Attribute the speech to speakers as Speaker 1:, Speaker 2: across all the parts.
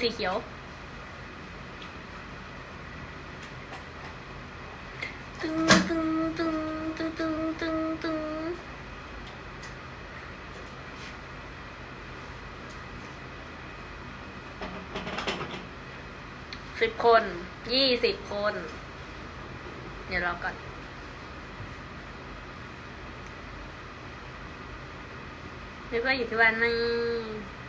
Speaker 1: สีเขียวตึงตึงตึงตึงตึงตึงตึงสิบคน ยี่สิบคน เดี๋ยวรอก่อนนึกว่าอยู่ที่วันนี้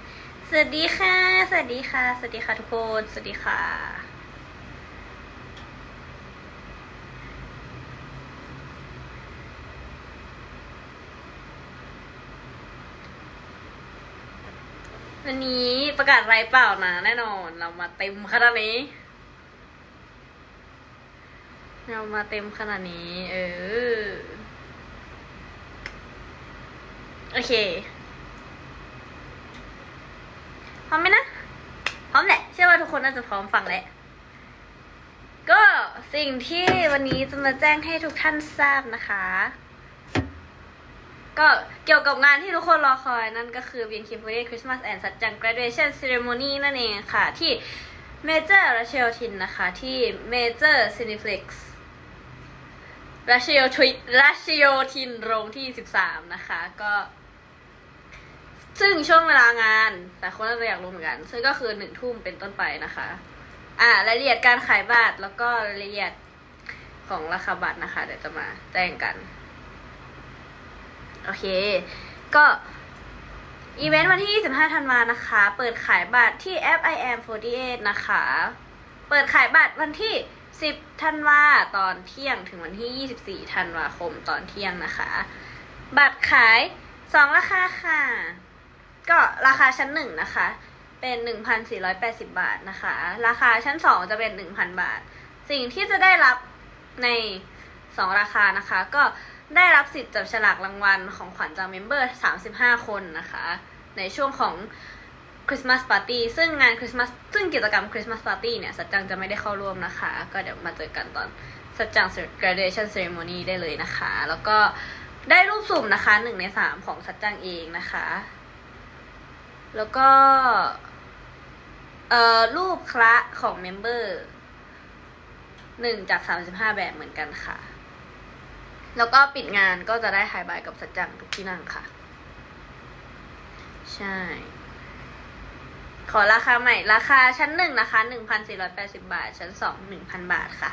Speaker 1: สวัสดีค่ะ สวัสดีค่ะ สวัสดีค่ะทุกคน สวัสดีค่ะ วันนี้ประกาศไรเปล่านะ แน่นอน เรามาเต็มขนาดนี้ เรามาเต็มขนาดนี้ เออ โอเค พ ร้อมไหมนะพร้อมแหละเชื่อว่าทุกคนน่าจะพร้อมฟังแหละก็สิ่งที่วันนี้จะมาแจ้งให้ทุกท่านทราบนะคะ ก็เกี่ยวกับงานที่ทุกคนรอคอยนั่นก็คือ b n k 4 8 Christmas and สัจจัง Graduation Ceremony นั่นเองค่ะ ที่ Major r a c h e l t i n นะคะ ที่ Major Cineplex ราชโยทิราชโยทินโรงที่ 13 นะคะ ก็ ซึ่งช่วงเวลางานแต่คนน่าจะอยากรู้เหมือนกัน ซึ่งก็คือหนึ่งทุ่มเป็นต้นไปนะคะ อ่ารายละเอียดการขายบัตรแล้วก็รายละเอียดของราคาบัตรนะคะ เดี๋ยวจะมาแจ้งกัน โอเค ก็อีเวนต์วันที่ 25 ธันวานะคะ เปิดขายบัตรที่แอป i am 48นะคะ เปิดขายบัตรวันที่ 10 ธันวาตอนเที่ยงถึงวันที่ 24 ธันวาคมตอนเที่ยงนะคะ บัตรขาย 2 ราคาค่ะ ก็ราคาชั้น1นะคะ เป็น 1,480 บาทนะคะ ราคาชั้น2จะเป็น 1,000 บาท สิ่งที่จะได้รับใน 2 ราคานะคะ ก็ได้รับสิทธิ์จับฉลากรางวัลของขวัญจากเมมเบอร์ 35 คนนะคะ ในช่วงของคริสต์มาสปาร์ตี้ซึ่งงานคริสต์มาสซึ่งกิจกรรมคริสต์มาสปาร์ตี้เนี่ยสัจจังจะไม่ได้เข้าร่วมนะคะ ก็เดี๋ยวมาเจอกันตอนสัจจัง graduation ceremony ได้เลยนะคะ แล้วก็ได้รูปสุ่มนะคะหนึ่งในสามของสัจจังเองนะคะ แล้วก็ เอ่อ รูปคละของเมมเบอร์หนึ่งจากสามสิบห้าแบบเหมือนกันค่ะ แล้วก็ปิดงานก็จะได้ไฮบายกับสัจจังทุกที่นั่งค่ะ ใช่ ขอราคาใหม่ ราคาชั้นหนึ่งนะคะหนึ่งพันสี่ร้อยแปดสิบาท ชั้นสองหนึ่งพันบาทค่ะ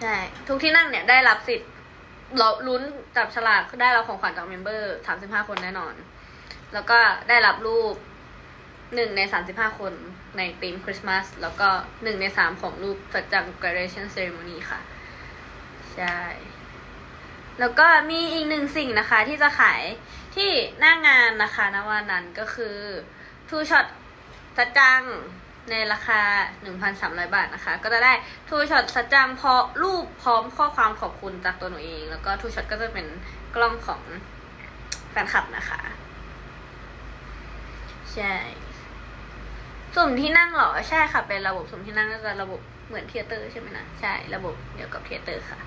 Speaker 1: ใช่ ทุกที่นั่งเนี่ยได้รับสิทธิ์เราลุ้นจับฉลากได้รับของขวัญจากเมมเบอร์สามสิบห้าคนแน่นอน แล้วก็ได้รับรูปหนึ่งในสามสิบห้าคนในธีมคริสต์มาสแล้วก็หนึ่งในสามของรูปจัดจัง graduation ceremony ค่ะ ใช่ แล้วก็มีอีกหนึ่งสิ่งนะคะที่จะขายที่หน้างานนะคะณวันนั้นก็คือทูช็อตสัจจัง ในราคา 1,300 บาทนะคะ ก็จะได้ทูช็อตสัจจังพอรูปพร้อมข้อความขอบคุณจากตัวหนูเอง แล้วก็ทูช็อตก็จะเป็นกล้องของแฟนคลับนะคะ ใช่สุ่มที่นั่งเหรอ ใช่ค่ะ เป็นระบบสุ่มที่นั่งก็จะระบบเหมือนเทเตอร์ใช่ไหมนะ ใช่ ระบบเดียวกับเทเตอร์ค่ะ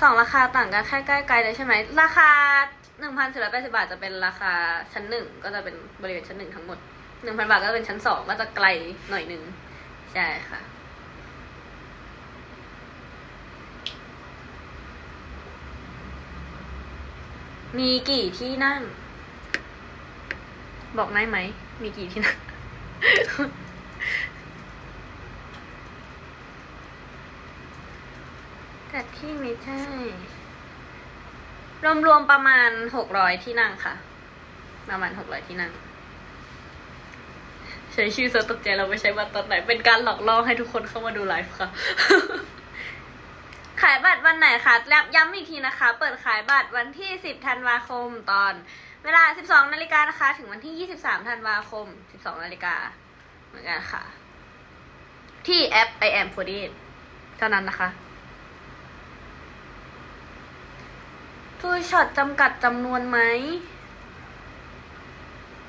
Speaker 1: สองราคาต่างกันแค่ใกล้ๆเลยใช่ไหม ราคาหนึ่งพันสี่ร้อยแปดสิบาทจะเป็นราคาชั้นหนึ่งก็จะเป็นบริเวณชั้นหนึ่งทั้งหมด หนึ่งพันบาทก็เป็นชั้นสองก็จะไกลหน่อยหนึ่งใช่ค่ะ มีกี่ที่นั่ง บอกได้ไหม มีกี่ที่นั่งแต่ที่ไม่ใช่ รวมๆประมาณหกร้อยที่นั่งค่ะ ประมาณหกร้อยที่นั่ง ใช้ชื่อเซิร์ชตกใจเราไม่ใช้บัตรตอนไหน เป็นการหลอกล่อให้ทุกคนเข้ามาดูไลฟ์ค่ะ ขายบัตรวันไหนคะย้ำย้ำอีกทีนะคะ เปิดขายบัตรวันที่ 10 ธันวาคมตอน เวลา 12 นาฬิกานะคะ ถึงวันที่ 23 ธันวาคม 12 นาฬิกาเหมือนกันค่ะ ที่แอป i am 48เท่านั้นนะคะทูช็อตจำกัดจำนวนไหม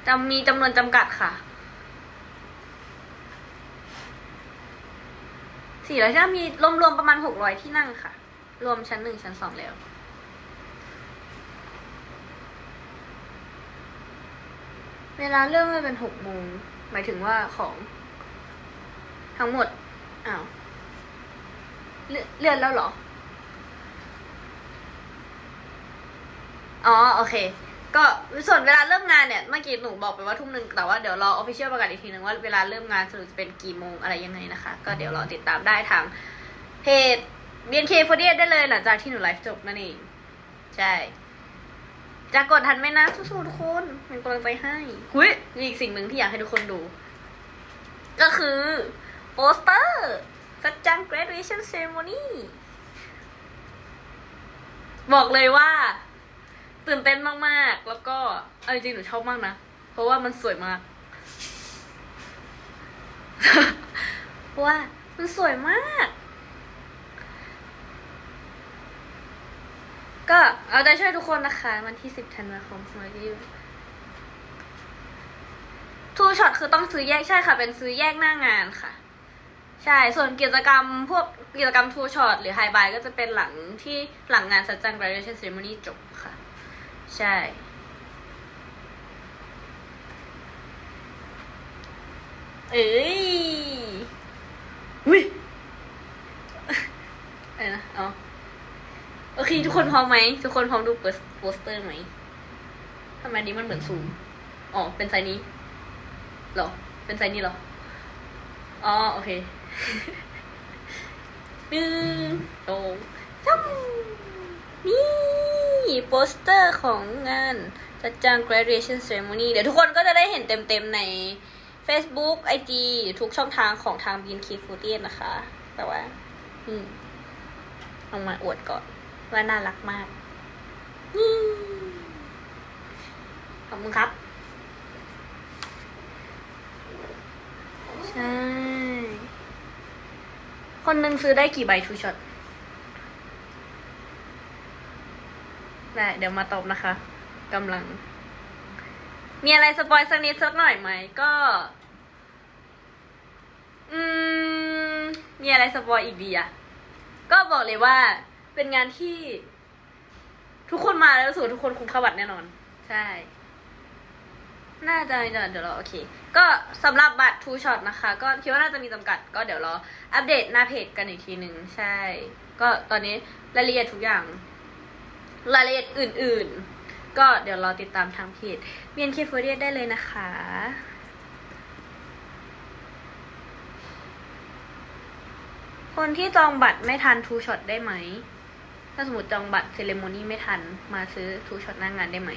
Speaker 1: จำมีจำนวนจำกัดค่ะ สี่ร้อยที่นั่งมีรวมๆประมาณหกร้อยที่นั่งค่ะ รวมชั้นหนึ่งชั้นสองแล้วเวลาเริ่มเป็นหกโมงหมายถึงว่าของทั้งหมดอ้าวเลื่อนแล้วเหรอ อ๋อ โอเค ก็ส่วนเวลาเริ่มงานเนี่ยเมื่อกี้หนูบอกไปว่าทุ่มหนึ่งแต่ว่าเดี๋ยวรอออฟฟิเชียลประกาศอีกทีนึงว่าเวลาเริ่มงานสรุปจะเป็นกี่โมงอะไรยังไงนะคะ ก็เดี๋ยวรอติดตามได้ทางเพจ BNK48 ได้เลยหลังจากที่หนูไลฟ์จบนั่นเอง ใช่จะกดทันไหมนะสู้ๆทุกคนเป็นกำลังใจให้หุยมีอีกสิ่งหนึ่งที่อยากให้ทุกคนดู ก็คือโปสเตอร์สัจจัง graduation ceremony บอกเลยว่า ตื่นเต้นมากๆ แล้วก็เอาจริงๆหนูชอบมากนะ เพราะว่ามันสวยมาก เพราะว่ามันสวยมาก ก็เอาใจช่วยทุกคนนะคะวันที่สิบธันวาคมสมัยที่ทูช็อตคือต้องซื้อแยกใช่ค่ะ เป็นซื้อแยกหน้างานค่ะ ใช่ ส่วนกิจกรรมพวกกิจกรรมทูช็อตหรือไฮบายก็จะเป็นหลังที่หลังงานสัจจัง graduation ceremony จบค่ะ ใช่ เอ้ยอุ้ยอะไรนะอ๋อโอเค ทุกคนพร้อมไหม ทุกคนพร้อมดูโปสเตอร์ไหมทำไมอันนี้มันเหมือนซูมอ๋อ เป็นไซส์นี้เหรอ เป็นไซส์นี้เหรอ อ๋อ โอเคหนึ่งสองสามนี่ โปสเตอร์ของงานจัดจาง graduation ceremony เดี๋ยวทุกคนก็จะได้เห็นเต็มๆใน Facebook IG ทุกช่องทางของทาง BNK48 นะคะ แต่ว่า อืมลองมาอวดก่อน ว่าน่ารักมากนี่ขอบคุณครับ ใช่ คนหนึ่งซื้อได้กี่ใบทูช็อต ได้เดี๋ยวมาตอบนะคะกำลัง มีอะไรสปอยสักนิดสักหน่อยไหมก็ อืม มีอะไรสปอยอีกดีอะก็บอกเลยว่าเป็นงานที่ ทุกคนมาแล้วรู้สึกว่าทุกคนคุ้มค่าบัตรแน่นอน ใช่ น่าจะเดี๋ยวเดี๋ยวรอโอเค ก็สำหรับบัตรทูช็อตนะคะ ก็คิดว่าน่าจะมีจำกัด ก็เดี๋ยวรออัปเดตหน้าเพจกันอีกทีหนึ่งใช่ ก็ตอนนี้รายละเอียดทุกอย่าง รายละเอียดอื่นๆ ก็เดี๋ยวรอติดตามทางเพจเมียนเคฟเรียได้เลยนะคะ คนที่จองบัตรไม่ทันทูช็อตได้ไหม ถ้าสมมติจองบัตรเซเลโมนี่ไม่ทันมาซื้อทูช็อตหน้างงานได้ไหม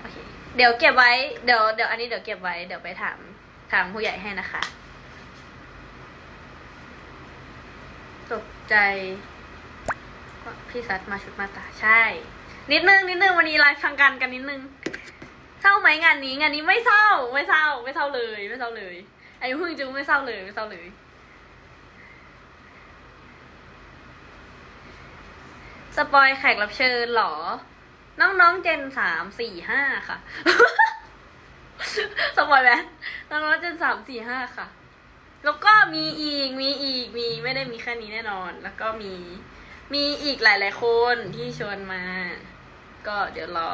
Speaker 1: โอเค เดี๋ยวเก็บไว้ เดี๋ยวเดี๋ยวอันนี้เดี๋ยวเก็บไว้ เดี๋ยวไปถามถามผู้ใหญ่ให้นะคะ ตกใจ พี่ซัดมาชุดมาตาใช่ นิดนึงนิดนึงวันนี้ไลฟ์ทางการกันนิดนึงเศร้าไหมงานนี้งานนี้ไม่เศร้าไม่เศร้า ไม่เศร้าเลย ไม่เศร้าเลยอันนี้พูดจริงไม่เศร้าเลยไม่เศร้าเลยสปอยแขกรับเชิญเหรอ น้องๆเจนสามสี่ห้าค่ะสปอยไหมน้องๆเจนสามสี่ห้าค่ะ แล้วก็มีอีกมีอีกมีไม่ได้มีแค่นี้แน่นอน แล้วก็มีมีอีกหลาย ๆ คนที่ชวนมา ก็เดี๋ยวรอ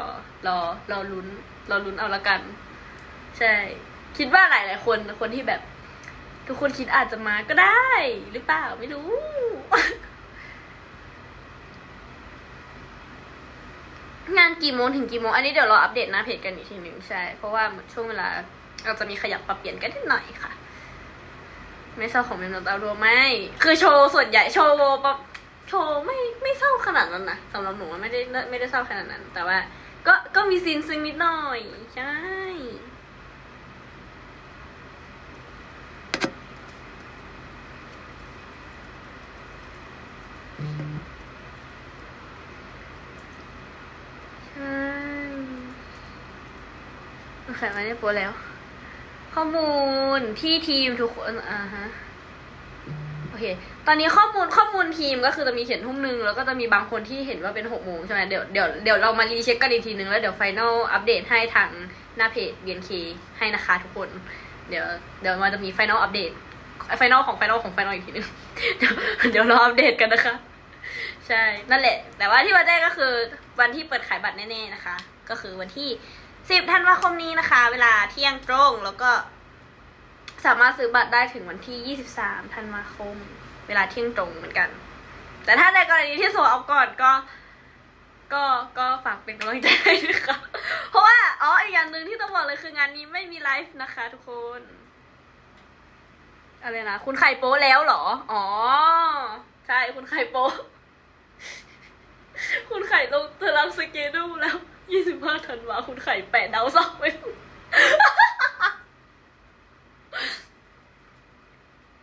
Speaker 1: รอรอลุ้นรอลุ้นเอาละกัน ใช่ คิดว่าหลาย ๆ คนคนที่แบบ ทุกคนคิดอาจจะมาก็ได้ หรือเปล่าไม่รู้ งานกี่โมงถึงกี่โมง อันนี้เดี๋ยวเราอัปเดตหน้าเพจกันอีกทีหนึ่งใช่ เพราะว่าช่วงเวลาเราจะมีขยับปรับเปลี่ยนกันนิดหน่อยค่ะ ไม่เศร้าของเมมโนตารัวไม่ คือโชว์ส่วนใหญ่โชว์ปบโชว์ไม่ไม่เศร้าขนาดนั้นนะสำหรับหนูไม่ได้ไม่ได้เศร้าขนาดนั้น แต่ว่า ก็ก็มีซีนซึ้งนิดหน่อย ใช่ โอเคมาได้โปรแล้ว ข้อมูลที่ทีมทุกคนอ่าฮะโอเค ตอนนี้ข้อมูลข้อมูลทีมก็คือจะมีเขียนทุ่มหนึ่งแล้วก็จะมีบางคนที่เห็นว่าเป็นหกโมงใช่ไหมเดี๋ยวเดี๋ยวเดี๋ยวเรามารีเช็คกันอีกทีนึงแล้วเดี๋ยวไฟนอลอัปเดตให้ทางหน้าเพจ BNK ให้นะคะทุกคน เดี๋ยวเดี๋ยวมันจะมีไฟนอลอัปเดตไฟนอลของไฟนอลของไฟนอลอีกทีนึงเดี๋ยวเรออัปเดตกันนะคะ ใช่ นั่นแหละ แต่ว่าที่มาแจ้งก็คือวันที่เปิดขายบัตรแน่ๆนะคะ ก็คือวันที่ 10ธันวาคมนี้นะคะ เวลาเที่ยงตรงแล้วก็ สามารถซื้อบัตรได้ถึงวันที่ 23ธันวาคม เวลาเที่ยงตรงเหมือนกัน แต่ถ้าในกรณีที่โซเอาก่อนก็ ก็ก็ฝากเป็นกำลังใจด้วยค่ะเพราะว่าอ๋ออีกอย่างหนึ่งที่ต้องบอกเลยคืองานนี้ไม่มีไลฟ์นะคะ ทุกคนอะไรนะคุณไข่โป๊แล้วเหรอ อ๋อ ใช่คุณไข่โป๊คุณไข่ลงตารางสเกดูแล้ว 25ธันวาคุณไข่แปะดาวเสาร์ไว้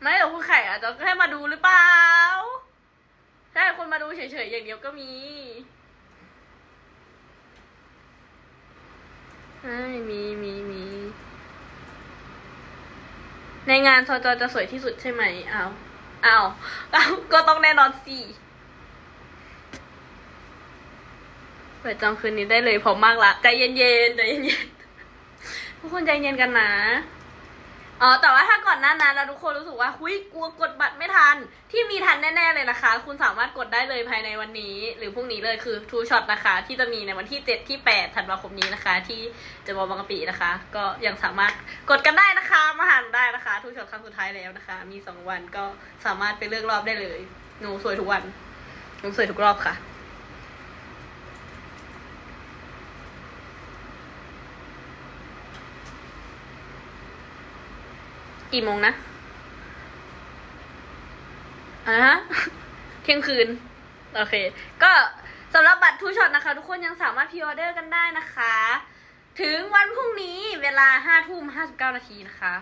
Speaker 1: ไม่หรอกคุณไข่อาจจะแค่มาดูหรือเปล่าใช่คนมาดูเฉยๆอย่างเดียวก็มีใช่มีมีมีในงานทจอจะสวยที่สุดใช่ไหมอ้าวอ้าวอ้าวก็ต้องแน่นอนสิเปิดจองคืนนี้ได้เลยพร้อมมากละใจเย็นๆใจเย็นๆทุกคนใจเย็นกันนะอ๋อแต่ว่าถ้าก่อนหน้านั้นแล้วทุกคนรู้สึกว่าหุยกลัวกดบัตรไม่ทัน ที่มีทันแน่ๆเลยนะคะ คุณสามารถกดได้เลยภายในวันนี้ หรือพรุ่งนี้เลยคือ True Shot นะคะ ที่จะมีในวันที่ 7 ที่ 8 ธันวาคมนี้นะคะ ที่จะมอบางกะปินะคะ ก็ยังสามารถกดกันได้นะคะมาหานได้นะคะ True Shot ครั้งสุดท้ายแล้วนะคะ มี 2 วันก็สามารถไปเลือกรอบได้เลยหนูสวยทุกวันหนูสวยทุกรอบค่ะ กี่โมงนะอ่าฮะเที่ยงคืน โอเค ก็สำหรับบัตรทูช็อตนะคะ ทุกคนยังสามารถพ r ออเดอร์กันได้นะคะ ถึงวันพรุ่งนี้เวลาห้าทุ่มห้าสิบเก้านาทีนะคะ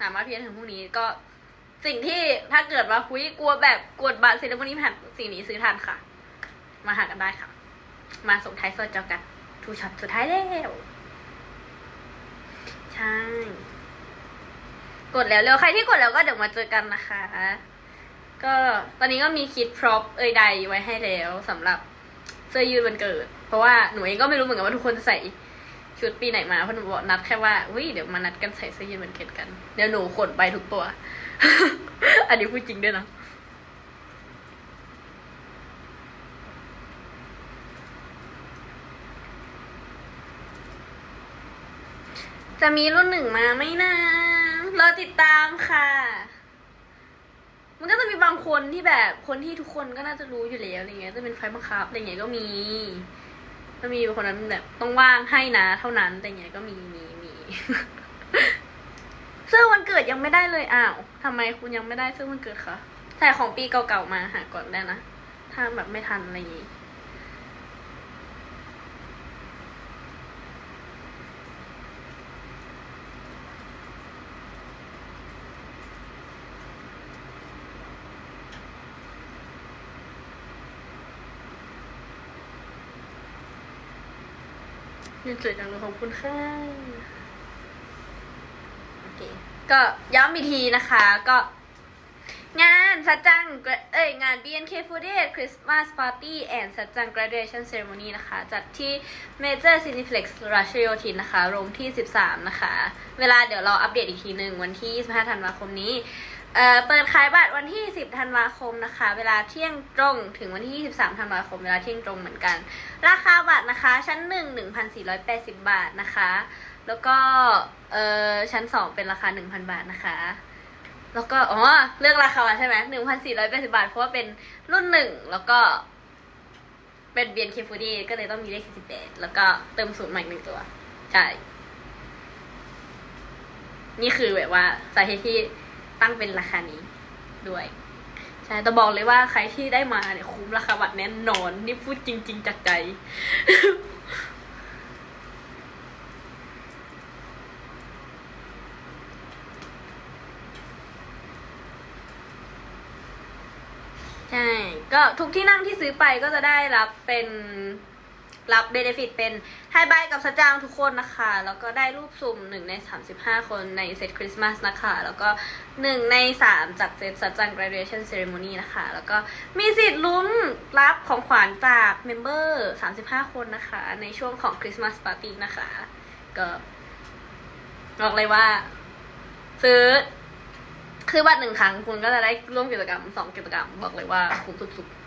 Speaker 1: สามารถพีออเดอร์ถึงพรุ่งนี้ก็สิ่งที่ถ้าเกิดว่าคุยกลัวแบบกดบัตรเซเลบนี้แผ่นสิ่งนี้ซื้อทันค่ะ มาหากันได้ค่ะ มาส่งท้ายซอยเจอกันทูช็อตสุดท้ายแล้ว ใช่ กดแล้วเร็วใครที่กดแล้วก็เดี๋ยวมาเจอกันนะคะ ก็ตอนนี้ก็มีคิดพร็อพเอยใดไว้ให้แล้วสำหรับเสื้อยืดวันเกิด เพราะว่าหนูเองก็ไม่รู้เหมือนกันว่าทุกคนจะใส่ชุดปีไหนมาเพราะหนูบอกนัดแค่ว่าอุ้ยเดี๋ยวมานัดกันใส่เสื้อยืดวันเกิดกันเดี๋ยวหนูขนไปทุกตัว อันนี้พูดจริงด้วยนะจะมีรุ่นหนึ่งมาไหมนะ รอติดตามค่ะ มันก็จะมีบางคนที่แบบคนที่ทุกคนก็น่าจะรู้อยู่แล้วอะไรเงี้ย จะเป็นไฟบังคับอะไรเงี้ยก็มีก็มีคนนั้นแบบต้องว่างให้นะ เท่านั้นแต่เงี้ยก็มีมีมีเสื้อวันเกิดยังไม่ได้เลยอ้าวทำไมคุณยังไม่ได้เสื้อวันเกิดคะใส่ของปีเก่าๆมาหาก่อนได้นะถ้าแบบไม่ทันอะไรอย่างงี้ สวยจังเลยขอบคุณค่ะโอเค ก็ย้ำอีกทีนะคะ ก็ งานสัจจัง เอ้ย งาน BNK48 Christmas Party and สัจจัง Graduation Ceremony นะคะ จัดที่ Major Cineplex ราชโยธินนะคะ โรงที่ 13 นะคะ เวลาเดี๋ยวเราอัปเดตอีกทีหนึ่งวันที่ 25 ธันวาคมนี้ เอ่อเปิดขายบัตรวันที่ 10 ธันวาคมนะคะ เวลาเที่ยงตรงถึงวันที่ 23 ธันวาคม เวลาเที่ยงตรงเหมือนกัน ราคาบัตรนะคะ ชั้น 1 1,480 บาทนะคะ แล้วก็เอ่อชั้น 2 เป็นราคา 1,000 บาทนะคะ แล้วก็อ๋อเลือกราคาใช่ไหมหนึ่งพันสี่ร้อยแปดสิบาท เพราะว่าเป็นรุ่นหนึ่งแล้วก็ เป็นเบียนเคฟูดี้ก็เลยต้องมีเลขสี่สิบแปดแล้วก็เติมศูนย์ใหม่หนึ่งตัว ใช่ นี่คือแบบว่าสาเหตุที่ ตั้งเป็นราคานี้ด้วยใช่แต่บอกเลยว่าใครที่ได้มาเนี่ยคุ้มราคาบัตรแน่นอน นี่พูดจริง ๆจากใจใช่ ก็ทุกที่นั่งที่ซื้อไปก็จะได้รับเป็น รับเบเนฟิตเป็นไฮบายกับสจางทุกคนนะคะ แล้วก็ได้รูปสุ่มหนึ่งใน 35 คนในเซตคริสต์มาสนะคะ แล้วก็หนึ่งใน 3 จากเซตสจาง graduation ceremony นะคะ แล้วก็มีสิทธิ์ลุ้นรับของขวัญจากเมมเบอร์ 35 คนนะคะ ในช่วงของคริสต์มาสปาร์ตี้นะคะ ก็บอกเลยว่า ซื้อ คือบัตรหนึ่งครั้งคุณก็จะได้ร่วมกิจกรรมสองกิจกรรม บอกเลยว่าคุ้มสุดๆ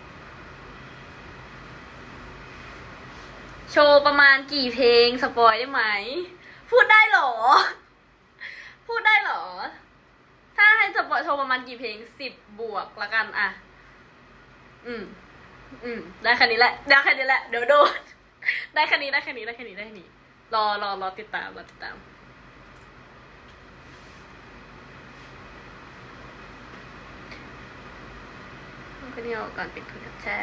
Speaker 1: โชว์ประมาณกี่เพลงสปอยได้ไหม พูดได้เหรอ พูดได้เหรอ ถ้าให้สปอยโชว์ประมาณกี่เพลงสิบบวกละกันอะ อืม อืม ได้แค่นี้แหละได้แค่นี้แหละ เดี๋ยวโดนได้แค่นี้ได้แค่นี้ได้แค่นี้ได้แค่นี้ รอรอรอติดตามรอติดตามก็เนี่ยก่อนปิดคุยกันใช่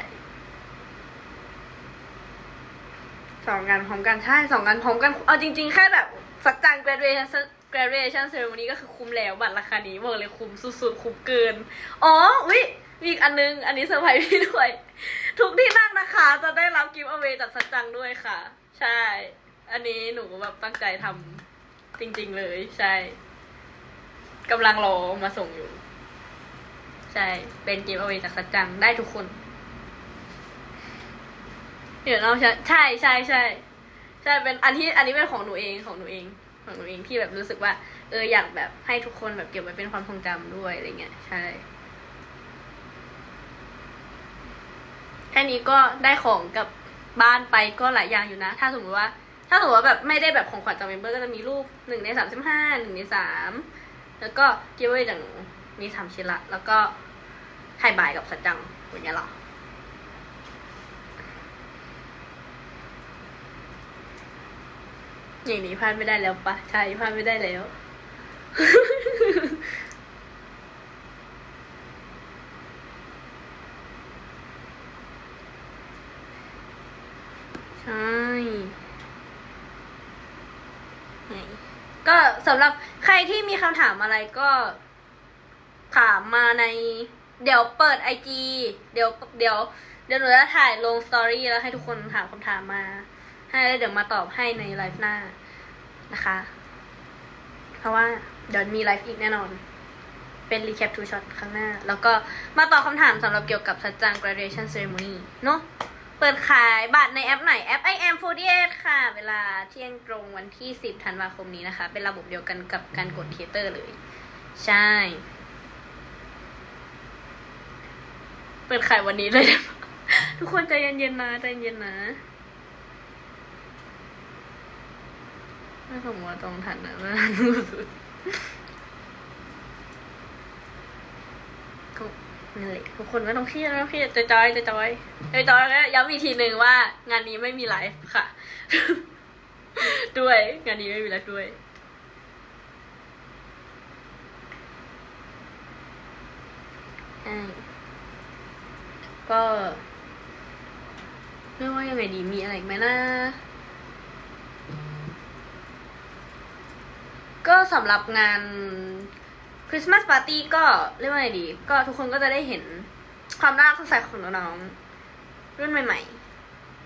Speaker 1: สองงานพร้อมกันใช่สองงานพร้อมกัน เอาจริง ๆ แค่แบบสักจัง graduation graduation ceremony ก็คือคุ้มแล้วบัตรราคานี้บอกเลยคุ้มสุดๆ คุ้มเกิน อ๋อ อุ๊ยมีอีกอันนึง อันนี้เซอร์ไพรส์พี่ด้วย ทุกที่นั่งนะคะ จะได้รับกิฟต์เอาไว้จากสัจจังด้วยค่ะ ใช่ อันนี้หนูแบบตั้งใจทำจริง ๆ เลย ใช่กำลังรอมาส่งอยู่ ใช่ เป็นกิฟต์เอาไว้จากสัจจังได้ทุกคน เดี๋ยวเราใช่ใช่ใช่ใช่ใช่เป็นอันที่อันนี้เป็นของหนูเองของหนูเองของหนูเองที่แบบรู้สึกว่า เอออยากแบบให้ทุกคนแบบเก็บไว้เป็นความทรงจำด้วยอะไรเงี้ยใช่แค่นี้ก็ได้ของกับบ้านไปก็หลายอย่างอยู่นะ ถ้าสมมติว่า ถ้าสมมติว่าแบบไม่ได้แบบของขวัญจากเมมเบอร์ก็จะมีรูปหนึ่งในสามสิบห้าหนึ่งในสามแล้วก็กิฟต์ไว้จากหนูมีสามชิ้นละแล้วก็ถ่ายบายกับสัจจังอย่างเงี้ยหรอ อย่างนี้พลาดไม่ได้แล้วปะใช่พลาดไม่ได้แล้ว ใช่ก็สำหรับใครที่มีคำถามอะไรก็ ถามมาใน เดี๋ยวเปิดไอจีเดี๋ยวเดี๋ยวเดี๋ยวหนูจะถ่ายลงสตอรี่แล้วให้ทุกคนถามคำถามมา ให้แล้วเดี๋ยวมาตอบให้ในไลฟ์หน้านะคะ เพราะว่าเดี๋ยวมีไลฟ์อีกแน่นอน เป็นรีแคปทูช็อตครั้งหน้า แล้วก็มาตอบคำถามสำหรับเกี่ยวกับสัจจัง graduation ceremony เนอะเปิดขายบัตรในแอปไหนแอป i am 48ค่ะ เวลาเที่ยงตรงวันที่ 10 ธันวาคมนี้นะคะ เป็นระบบเดียวกันกับการกดเทเตอร์เลย ใช่ เปิดขายวันนี้เลย ทุกคนใจเย็นๆนะใจเย็นๆนะ ไม่สมมติว่าตรงทันนะว่าสุดก็นั่นแหละทุกคนไม่ต้องเครียดไม่ต้องเครียดจอยจอยจอยจอยจอยแล้วย้ำอีกทีหนึ่งว่า งานนี้ไม่มีไลฟ์ค่ะ ด้วย งานนี้ไม่มีไลฟ์ด้วยก็ ไม่ว่ายังไงดีมีอะไรไหมนะ ก็สำหรับงานคริสต์มาสปาร์ตี้ก็เรียกว่าไงดี ก็ทุกคนก็จะได้เห็นความน่ารักสดใสของน้องๆรุ่นใหม่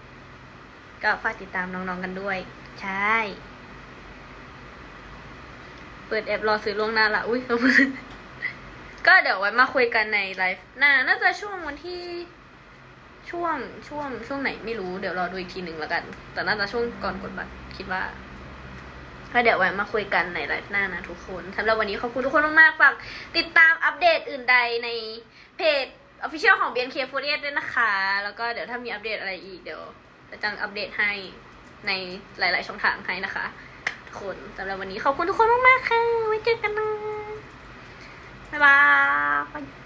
Speaker 1: ๆ ก็ฝากติดตามน้องๆกันด้วย ใช่ เปิดแอปรอซื้อล่วงหน้าละอุ้ยก็เดี๋ยวไว้มาคุยกันในไลฟ์หน้าน่าจะช่วงวันที่ช่วงช่วงช่วงไหนไม่รู้เดี๋ยวรอดูอีกทีหนึ่งแล้วกัน แต่น่าจะช่วงก่อนกดบัตรคิดว่า ก็เดี๋ยวไว้มาคุยกันในไลฟ์หน้านะทุกคนสำหรับวันนี้ขอบคุณทุกคนมากๆฝากติดตามอัปเดตอื่นใดในเพจ Official ของ BNK48 ด้วยนะคะ แล้วก็เดี๋ยวถ้ามีอัปเดตอะไรอีกเดี๋ยวจะจังอัปเดตให้ในหลาย ๆ ช่องทางให้นะคะทุกคนสำหรับวันนี้ขอบคุณทุกคนมากๆค่ะไว้เจอกันนะบ๊ายบาย